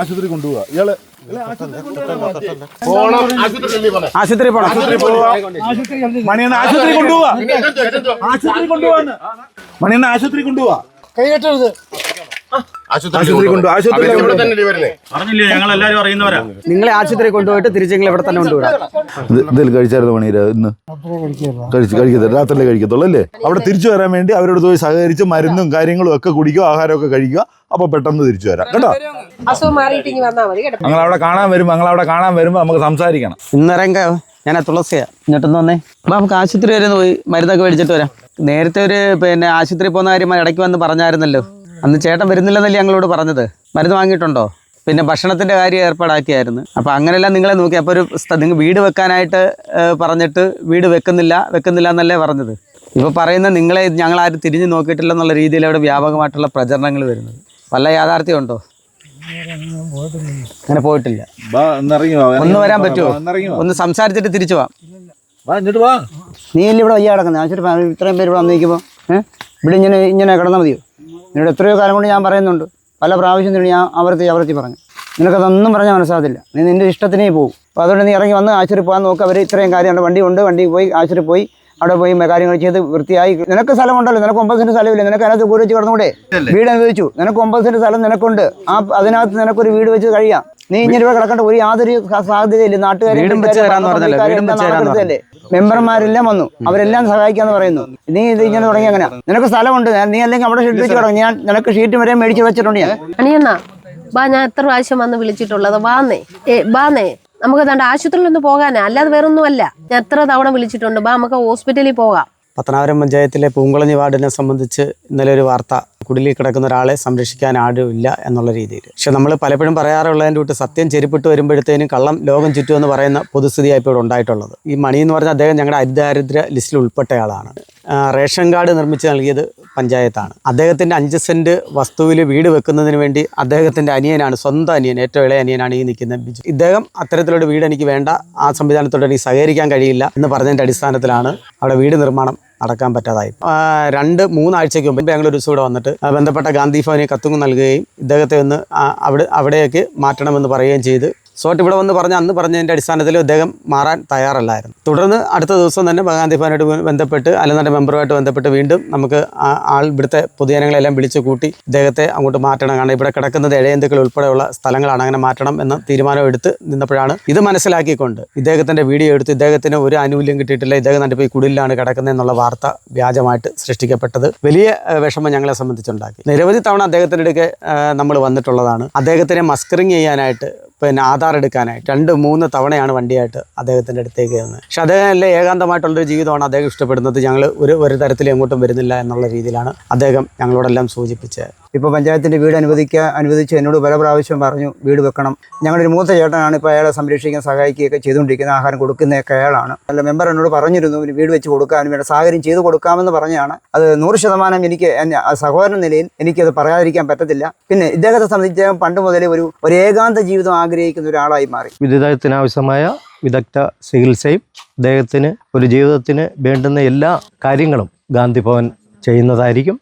ആശുപത്രി കൊണ്ടുപോവാ. ഇയാൾ ആശുപത്രി പോണം. മണിയണ്ണ ആശുപത്രി കൊണ്ടുപോവാ. ആശുപത്രി കൊണ്ടുപോവാന്ന്. മണിയണ്ണ ആശുപത്രി കൊണ്ടുപോവാ. കൈകെട്ടരുത് ആശുപത്രി കൊണ്ടു ആശുപത്രി പറഞ്ഞില്ലേ ഞങ്ങൾ അറിയുന്നവരാ. നിങ്ങളെ ആശുപത്രി കൊണ്ടുപോയിട്ട് തിരിച്ചു നിങ്ങൾ ഇവിടെ തന്നെ കൊണ്ടുവിടാം എന്തെങ്കിലും കഴിച്ചായിരുന്നു മണീര ഇന്ന്? കഴിച്ച് കഴിക്കത്തില്ല. രാത്രിയിലേ കഴിക്കത്തുള്ളൂ അല്ലേ? അവിടെ തിരിച്ചു വരാൻ വേണ്ടി അവരോട് പോയി സഹകരിച്ച് മരുന്നും കാര്യങ്ങളും ഒക്കെ കുടിക്കുക ആഹാരമൊക്കെ കഴിക്കുക. അപ്പൊ പെട്ടെന്ന് തിരിച്ചു വരാം. കേട്ടോ? ഞങ്ങൾ അവിടെ കാണാൻ വരുമ്പോ ഞങ്ങൾ അവിടെ കാണാൻ വരുമ്പോ നമുക്ക് സംസാരിക്കണം. ഇന്നരം ഞാൻ തുളസിയാ. ഇങ്ങോട്ടൊന്ന് വന്നേ. അപ്പൊ നമുക്ക് ആശുപത്രി വരെ പോയി മരുന്നൊക്കെ മേടിച്ചിട്ട് വരാം. നേരത്തെ ഒരു പിന്നെ ആശുപത്രി പോകുന്ന കാര്യം ഇടയ്ക്ക് വന്ന് പറഞ്ഞായിരുന്നല്ലോ. അന്ന് ചേട്ടൻ വരുന്നില്ലെന്നല്ലേ ഞങ്ങളോട് പറഞ്ഞത്? മരുന്ന് വാങ്ങിയിട്ടുണ്ടോ? പിന്നെ ഭക്ഷണത്തിന്റെ കാര്യം ഏർപ്പാടാക്കിയായിരുന്നു. അപ്പോൾ അങ്ങനെയെല്ലാം നിങ്ങളെ നോക്കി. അപ്പോൾ ഒരു നിങ്ങൾ വീട് വെക്കാനായിട്ട് പറഞ്ഞിട്ട് വീട് വെക്കുന്നില്ല വെക്കുന്നില്ല എന്നല്ലേ പറഞ്ഞത്? ഇപ്പോൾ പറയുന്ന നിങ്ങളെ ഞങ്ങൾ ആരും തിരിഞ്ഞു നോക്കിയിട്ടില്ല എന്നുള്ള രീതിയിൽ അവിടെ വ്യാപകമായിട്ടുള്ള പ്രചരണങ്ങൾ വരുന്നത്. വല്ല യാഥാർത്ഥ്യം ഉണ്ടോ? അങ്ങനെ പോയിട്ടില്ല. ഒന്ന് വരാൻ പറ്റുമോ ഒന്ന് സംസാരിച്ചിട്ട് തിരിച്ചു പോവാം നീ അല്ലേ ഇവിടെ വയ്യ കിടക്കുന്നത് ആശുപത്രി ഫാമിലി ഇത്രയും പേര് ഇവിടെ വന്നിരിക്കുമ്പോൾ ഇവിടെ ഇങ്ങനെ ഇങ്ങനെ കിടന്നാൽ മതിയോ? നിന്നോട് എത്രയോ കാലം കൊണ്ട് ഞാൻ പറയുന്നുണ്ട്. പല പ്രാവശ്യം നിന്നോട് ഞാൻ ആവർത്തി ആവർത്തി പറഞ്ഞു. നിനക്കതൊന്നും പറഞ്ഞാൽ മനസ്സാകത്തില്ല നീ നിന്റെ ഇഷ്ടത്തിനേ പോകും അപ്പോൾ അതുകൊണ്ട് നീ ഇറങ്ങി വന്ന് ആശുപത്രി പോകാൻ നോക്കുക അവർ ഇത്രയും കാര്യമുണ്ട് വണ്ടി ഉണ്ട് വണ്ടി പോയി ആശുപത്രി പോയി. അവിടെ പോയി കാര്യങ്ങൾ ചെയ്ത് വൃത്തിയായി. നിനക്ക് സ്ഥലമുണ്ടല്ലോ. നിനക്ക് ഒമ്പത് സെന്റ് സ്ഥലമില്ല? നിനക്ക് അതിനകത്ത് കൂടി വെച്ച് കിടന്നുകൂടെ? വീട് അനുവദിച്ചു നിനക്ക് ഒമ്പത് സെന്റ് സ്ഥലം നിനക്കുണ്ട്. ആ അതിനകത്ത് നിനക്കൊരു വീട് വെച്ച് കഴിയാം. നീ ഇങ്ങനെ ഇവിടെ കിടക്കേണ്ട ഒരു യാതൊരു സാധ്യതയില്ല. നാട്ടുകാരെ മെമ്പർമാരെല്ലാം വന്നു. അവരെല്ലാം സഹായിക്കാന്ന് പറയുന്നു. നീ ഇത് ഇങ്ങനെ തുടങ്ങി അങ്ങനെ. നിനക്ക് സ്ഥലമുണ്ട്. നീ അല്ലെങ്കിൽ അവിടെ ഷീറ്റ് വെച്ച് തുടങ്ങി. ഞാൻ നിനക്ക് ഷീറ്റ് വരെ മേടിച്ച് വെച്ചിട്ടുണ്ട് ഞാൻ. ബാ ഞാൻ എത്ര പ്രാവശ്യം വന്ന് വിളിച്ചിട്ടുള്ളത്? വാന്നേ. ഏ ബാന്നേ നമുക്ക് തണ്ട ആശുപത്രിയിൽ ഒന്ന് പോകാനാ. അല്ലാതെ വേറൊന്നും അല്ല ഞാൻ എത്ര തവണ വിളിച്ചിട്ടുണ്ട്. ബാ നമുക്ക് ഹോസ്പിറ്റലിൽ പോകാം. പത്തനാപുരം പഞ്ചായത്തിലെ പൂങ്കുളഞ്ഞി വാർഡിനെ സംബന്ധിച്ച് ഇന്നലെ ഒരു വാർത്ത കുടിലിൽ കിടക്കുന്ന ഒരാളെ സംരക്ഷിക്കാൻ ആരുമില്ല എന്നുള്ള രീതിയിൽ. പക്ഷെ നമ്മൾ പലപ്പോഴും പറയാറുള്ളതിന്റെ കൂട്ട് സത്യം ചെരിപ്പിട്ട് വരുമ്പോഴത്തേനും കള്ളം ലോകം ചുറ്റും എന്ന് പറയുന്ന പൊതുസ്ഥിതിയായി ഇപ്പോൾ ഉണ്ടായിട്ടുള്ളത്. ഈ മണി എന്ന് പറഞ്ഞാൽ അദ്ദേഹം ഞങ്ങളുടെ അരിദാരിദ്ര്യ ലിസ്റ്റിൽ ഉൾപ്പെട്ടയാളാണ്. റേഷൻ കാർഡ് നിർമ്മിച്ച് നൽകിയത് പഞ്ചായത്താണ്. അദ്ദേഹത്തിന്റെ അഞ്ച് സെന്റ് വസ്തുവിൽ വീട് വെക്കുന്നതിന് വേണ്ടി അദ്ദേഹത്തിന്റെ അനിയനാണ് സ്വന്തം അനിയൻ ഏറ്റവും ഇളയ അനിയനാണ് ഈ നിൽക്കുന്ന ബിജു. ഇദ്ദേഹം അത്തരത്തിലൊരു വീട് എനിക്ക് വേണ്ട ആ സംവിധാനത്തോട് എനിക്ക് സഹകരിക്കാൻ കഴിയില്ല എന്ന് പറഞ്ഞതിന്റെ അടിസ്ഥാനത്തിലാണ് അവിടെ വീട് നിർമ്മാണം നടക്കാൻ പറ്റാതായി. രണ്ട് മൂന്നാഴ്ചയ്ക്ക് മുമ്പ് ദിവസം ഇവിടെ വന്നിട്ട് ബന്ധപ്പെട്ട ഗാന്ധി ഭവനെ കത്തുങ്ങ് നൽകുകയും ഇദ്ദേഹത്തെ ഒന്ന് അവിടെ അവിടേക്ക് മാറ്റണമെന്ന് പറയുകയും ചെയ്ത് സോട്ട് ഇവിടെ വന്ന് പറഞ്ഞ അന്ന് പറഞ്ഞതിന്റെ അടിസ്ഥാനത്തിൽ അദ്ദേഹം മാറാൻ തയ്യാറല്ലായിരുന്നു. തുടർന്ന് അടുത്ത ദിവസം തന്നെ ഭഗാന്തി ഭവനായിട്ട് ബന്ധപ്പെട്ട് അല്ലെന്നുണ്ടെങ്കിൽ മെമ്പറുമായിട്ട് ബന്ധപ്പെട്ട് വീണ്ടും നമുക്ക് ആൾ ഇവിടുത്തെ പൊതുജനങ്ങളെല്ലാം വിളിച്ചു കൂട്ടി ഇദ്ദേഹത്തെ അങ്ങോട്ട് മാറ്റണം. കാരണം ഇവിടെ കിടക്കുന്നത് ഇഴയന്തുക്കൾ ഉൾപ്പെടെയുള്ള സ്ഥലങ്ങളാണ്. അങ്ങനെ മാറ്റണം എന്ന തീരുമാനം എടുത്ത് നിന്നപ്പോഴാണ് ഇത് മനസ്സിലാക്കിക്കൊണ്ട് ഇദ്ദേഹത്തിന്റെ വീഡിയോ എടുത്ത് ഇദ്ദേഹത്തിന് ഒരു ആനുകൂല്യം കിട്ടിയിട്ടില്ല. ഇദ്ദേഹം തന്നെ പോയി കുടിലാണ് കിടക്കുന്നത് എന്നുള്ള വാർത്ത വ്യാജമായിട്ട് സൃഷ്ടിക്കപ്പെട്ടത് വലിയ വിഷമം ഞങ്ങളെ സംബന്ധിച്ചുണ്ടാക്കി. നിരവധി തവണ അദ്ദേഹത്തിന്റെ അടുക്കെ നമ്മൾ വന്നിട്ടുള്ളതാണ്. അദ്ദേഹത്തിനെ മസ്കറിങ് ചെയ്യാനായിട്ട് പിന്നെ ആധാർ എടുക്കാനായി. രണ്ട് മൂന്ന് തവണയാണ് വണ്ടിയായിട്ട് അദ്ദേഹത്തിന്റെ അടുത്തേക്ക് വന്നത്. പക്ഷെ അദ്ദേഹം നല്ല ഏകാന്തമായിട്ടുള്ളൊരു ജീവിതമാണ് അദ്ദേഹം ഇഷ്ടപ്പെടുന്നത്. ഞങ്ങൾ ഒരു ഒരു തരത്തിലും എങ്ങോട്ടും വരുന്നില്ല എന്നുള്ള രീതിയിലാണ് അദ്ദേഹം ഞങ്ങളോടെല്ലാം സൂചിപ്പിച്ചത്. ഇപ്പോൾ പഞ്ചായത്തിന്റെ വീട് അനുവദിക്കുക അനുവദിച്ച് എന്നോട് പല പ്രാവശ്യം പറഞ്ഞു വീട് വെക്കണം. ഞങ്ങളുടെ ഒരു മൂത്ത ചേട്ടനാണ് ഇപ്പോൾ അയാളെ സംരക്ഷിക്കാൻ സഹായിക്കുകയൊക്കെ ചെയ്തുകൊണ്ടിരിക്കുന്ന ആഹാരം കൊടുക്കുന്നതൊക്കെ അയാളാണ്. അല്ല മെമ്പർ എന്നോട് പറഞ്ഞിരുന്നു വീട് വെച്ച് കൊടുക്കാനും വേണ്ട സാഹചര്യം ചെയ്തു കൊടുക്കാമെന്ന് പറഞ്ഞാണ്. അത് നൂറ് ശതമാനം എനിക്ക് എന്നെ സഹോദരൻ നിലയിൽ എനിക്കത് പറയാതിരിക്കാൻ പറ്റത്തില്ല. പിന്നെ ഇദ്ദേഹത്തെ സംബന്ധിച്ച് പണ്ട് മുതലേ ഒരു ഒരു ഏകാന്ത ജീവിതം ആഗ്രഹിക്കുന്ന ഒരാളായി മാറി. ഇദ്ദേഹത്തിന് ആവശ്യമായ വിദഗ്ധ ചികിത്സയും അദ്ദേഹത്തിന് ഒരു ജീവിതത്തിന് വേണ്ടുന്ന എല്ലാ കാര്യങ്ങളും ഗാന്ധി ഭവൻ ചെയ്യുന്നതായിരിക്കും.